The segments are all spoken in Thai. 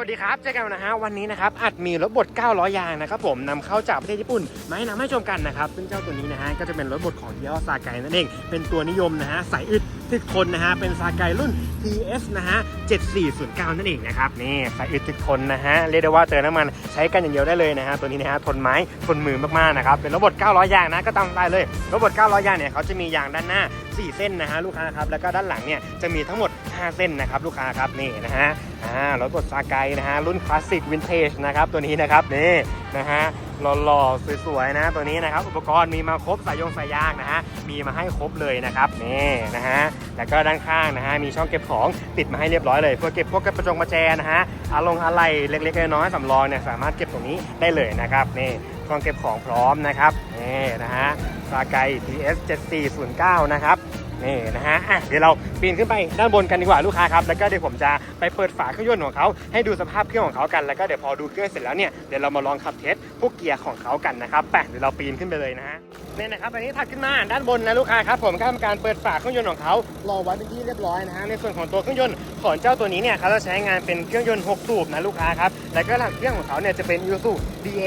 วัสดีครับ เจอกันนะฮะวันนี้นะครับอัดมีรถบด900ยางนะครับผมนำเข้าจากประเทศญี่ปุ่นมาให้นำให้ชมกันนะครับ ซึ่งเจ้าตัวนี้นะฮะก็จะเป็นรถบดของยี่ห้อซาไกนั่นเอง เป็นตัวนิยมนะฮะสายอึด ทึกทนนะฮะ เป็นซาไกรุ่น TS นะฮะ 7409 นั่นเองนะครับ นี่สายอึดทึกทนนะฮะ เรียกได้ว่าเติมน้ำมันใช้กันอย่างเดียวได้เลยนะฮะ ตัวนี้นะฮะ ทนไม้ ทนมือมากๆนะครับ เป็นรถบด 900 ยางนะ ก็ตามได้เลยรถบด 900 ยางเนี่ยเขาจะมียางด้านหน้า 4 เส้นนะฮะลูกค้าครับ แล้วก็ด้านหลังเนี่ยจะมีทั้งหมด 5 เส้นนะครับลูกค้าครับนี่นะฮะ อ่ารถบดซาไกนะฮะรุ่นคลาสสิกวินเทจนะครับตัวนี้นะครับนี่นะฮะ หล่อๆสวยๆนะ ตัวนี้นะครับ อุปกรณ์มีมาครบสายยงสายยางนะฮะมีมาให้ครบเลยนะครับนี่นะฮะแล้วก็ด้านข้างนะฮะมีช่องเก็บของติดมาให้เรียบร้อยเลย เพื่อเก็บพวกกระจงประแจนะฮะอาลงอะไรเล็กๆน้อยๆสำรองเนี่ยสามารถเก็บตรงนี้ได้เลยนะครับนี่ช่องเก็บของพร้อมนะครับนี่นะฮะซาไก TS 7409 นะครับ นี่นะฮะอะเดี๋ยวเราปีนขึ้นไปด้านบนกันดีกว่าลูกค้าครับ แล้วก็เดี๋ยวผมจะไปเปิดฝาเครื่องยนต์ของเขาให้ดูสภาพเครื่องของเขากัน แล้วก็เดี๋ยวพอดูเครื่องเสร็จแล้วเนี่ยเดี๋ยวเรามาลองขับเทสพวกเกียร์ของเขากันนะครับไปเดี๋ยวเราปีนขึ้นไปเลยนะฮะนี่นะครับอันนี้ถัดขึ้นมาด้านบนนะลูกค้าครับผมก็ทำการเปิดฝาเครื่องยนต์ของเขารอไว้เป็นที่เรียบร้อยนะฮะในส่วนของตัวเครื่องยนต์ของเจ้าตัวนี้เนี่ยเขาจะใช้งานเป็นเครื่องยนต์ 6 สูบนะลูกค้าครับแล้วก็หลังเครื่องของเขาเนี่ยจะเป็น Isuzu DA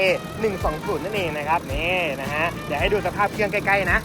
120นั่นเองนะครับนี่นะฮะเดี๋ยวให้ดูสภาพเครื่องใกล้ๆนะ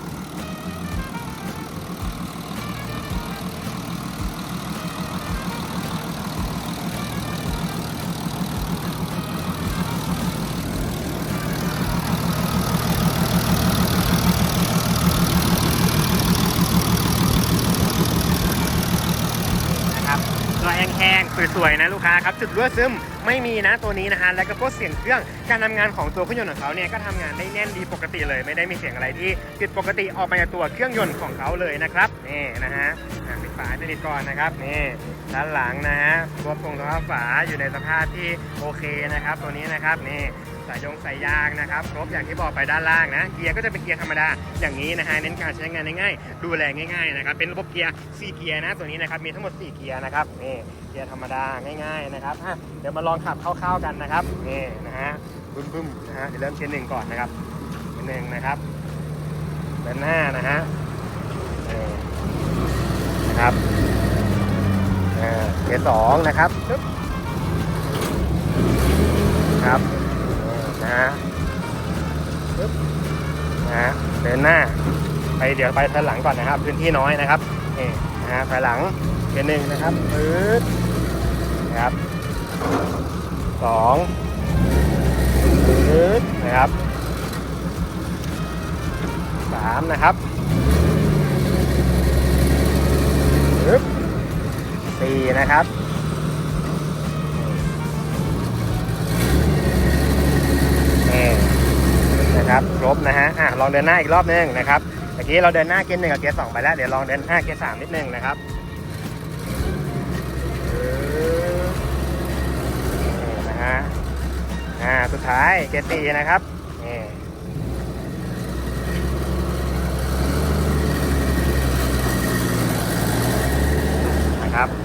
นะครับตัวแห้ งสวยๆนะลูกค้าครับจุดรั่วซึมไม่มีนะตัวนี้นะฮะแล้วก็พวกเสียงเครื่องการทำงานของตัวเครื่องยนต์ของเขาเนี่ยก็ทำงานได้แน่นดีปกติเลย ไม่ได้มีเสียงอะไรที่ผิดปกติออกมาจากตัวเครื่องยนต์ของเขาเลยนะครับนี่นะฮะอะปิดฝาสนิทก่อนนะครับนี่ด้านหลังนะฮะตัวตรงตัวฝาอยู่ในสภาพที่โอเคนะครับ ตัวนี้นะครับนี่ สายยงสายยางนะครับ ครบอย่างที่บอกไปด้านล่างนะ เกียร์ก็จะเป็นเกียร์ธรรมดา อย่างนี้นะฮะ เน้นการใช้งานง่ายๆ ดูแลง่ายๆนะครับ เป็นระบบเกียร์ 4 เกียร์นะ ตัวนี้นะครับ มีทั้งหมด 4 เกียร์นะครับ นี่ เกียร์ธรรมดา ง่ายๆนะครับเดี๋ยวมาลองขับคร่าวๆกันนะครับ นี่นะฮะ บึ้มๆนะฮะ เดี๋ยวเริ่มเกียร์หนึ่งก่อนนะครับเกียร์หนึ่งนะครับด้านหน้านะฮะนี่นะครับเกียร์สองนะครับครับ นะฮะปึ๊บนะเดินหน้า ไปเดี๋ยวไปถอยหลังก่อนนะครับ พื้นที่น้อยนะครับนี่นะฮะถอยหลังเกียร์หนึ่งนะครับปื๊ดนะครับสองปื๊ดนะครับสามนะครับปึ๊บสี่นะครับ นะครับ ครบนะฮะอะลองเดินหน้าอีกรอบนึงนะครับเมื่อกี้เราเดินหน้าเกียร์หนึ่งกับเกียร์สองไปแล้วเดี๋ยวลองเดินหน้าเกียร์สามนิดนึงนะครับนี่นะฮะอ่าสุดท้ายเกียร์สี่นะครับ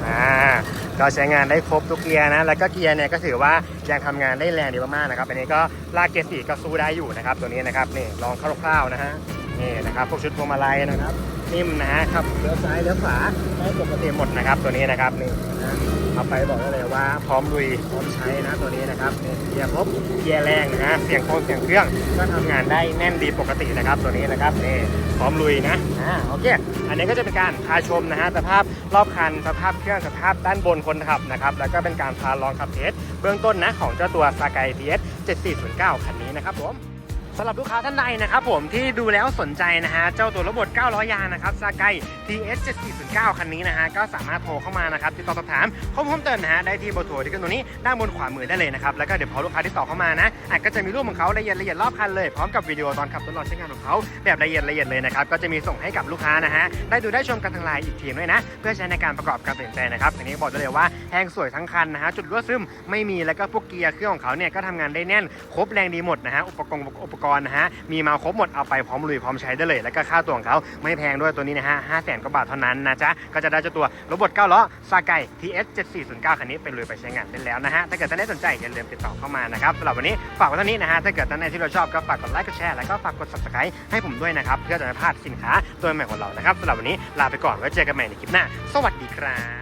อ่า ก็ใช้งานได้ครบทุกเกียร์นะ แล้วก็เกียร์เนี่ยก็ถือว่ายังทำงานได้แรงดีมากๆนะครับ อันนี้ก็ลากเกียร์สี่ก็สู้ได้อยู่นะครับ ตัวนี้นะครับนี่ลองคร่าวๆนะฮะนี่นะครับพวกชุดพวงมาลัยนะครับนิ่มนะฮะครับเลี้ยวซ้ายเลี้ยวขวาได้ปกติหมดนะครับ ตัวนี้นะครับนี่ เอาไปบอกได้เลยว่าพร้อมลุยพร้อมใช้นะตัวนี้นะครับเกียร์ครบเกียร์แรงนะฮะเสียงโคงเสียงเครื่องก็ทำงานได้แน่นดีปกตินะครับตัวนี้นะครับนี่พร้อมลุยนะอ่าโอเคอันนี้ก็จะเป็นการพาชมนะฮะสภาพรอบคันสภาพเครื่องสภาพด้านบนคนขับนะครับแล้วก็เป็นการพาลองขับเทสเบื้องต้นนะของเจ้าตัว s a k a TS 7409คันนี้นะครับผม สำหรับลูกค้าท่านใดนะครับผมที่ดูแล้วสนใจนะฮะเจ้าตัวระบบ900 ยางนะครับซาไก TS 7409คันนี้นะฮะก็สามารถโทรเข้ามานะครับติดต่อสอบถามข้อมูลเติมนะฮะได้ที่เบอร์โทรที่ขึ้นตรงนี้ด้านบนขวามือได้เลยนะครับแล้วก็เดี๋ยวพอลูกค้าที่ต่อเข้ามานะอาจก็จะมีรูปของเขาละเอียดละเอียดรอบคันเลยพร้อมกับวิดีโอตอนขับทดลองใช้งานของเขาแบบละเอียดละเอียดเลยนะครับก็จะมีส่งให้กับลูกค้านะฮะได้ดูได้ชมกันทางไลน์อีกทีมด้วยนะ เพื่อใช้ในการประกอบการตัดสินใจนะครับอันนี้บอกได้เลยว่าแห้งสวยทั้งคันนะฮะจุดรั่วซึมไม่มีแล้วก็พวกเกียร์เครื่องของเขาเนี่ยก็ทำงานได้แน่นครบแรงดีหมดนะฮะอุปกรณ์อุปกรณ์นะฮะ มีมาครบหมดเอาไปพร้อมลุยพร้อมใช้ได้เลย แล้วก็ค่าตัวของเขาไม่แพงด้วยตัวนี้นะฮะห้าแสนกว่าบาทเท่านั้นนะจ๊ะ ก็จะได้เจ้าตัวรถบด9ล้อซาไก TS 7409คันนี้ไปลุยไปใช้งานได้แล้วนะฮะ ถ้าเกิดท่านใดสนใจอย่าลืมติดต่อเข้ามานะครับสำหรับวันนี้ฝากไว้เท่านี้นะฮะ ถ้าเกิดท่านใดที่เราชอบก็ฝากกดไลค์ กดแชร์ แล้วก็ฝากกด subscribe ให้ผมด้วยนะครับ เพื่อจะไม่พลาดสินค้าตัวใหม่ของเรานะครับสำหรับวันนี้ลาไปก่อนไว้เจอกันใหม่ในคลิปหน้า สวัสดีครับ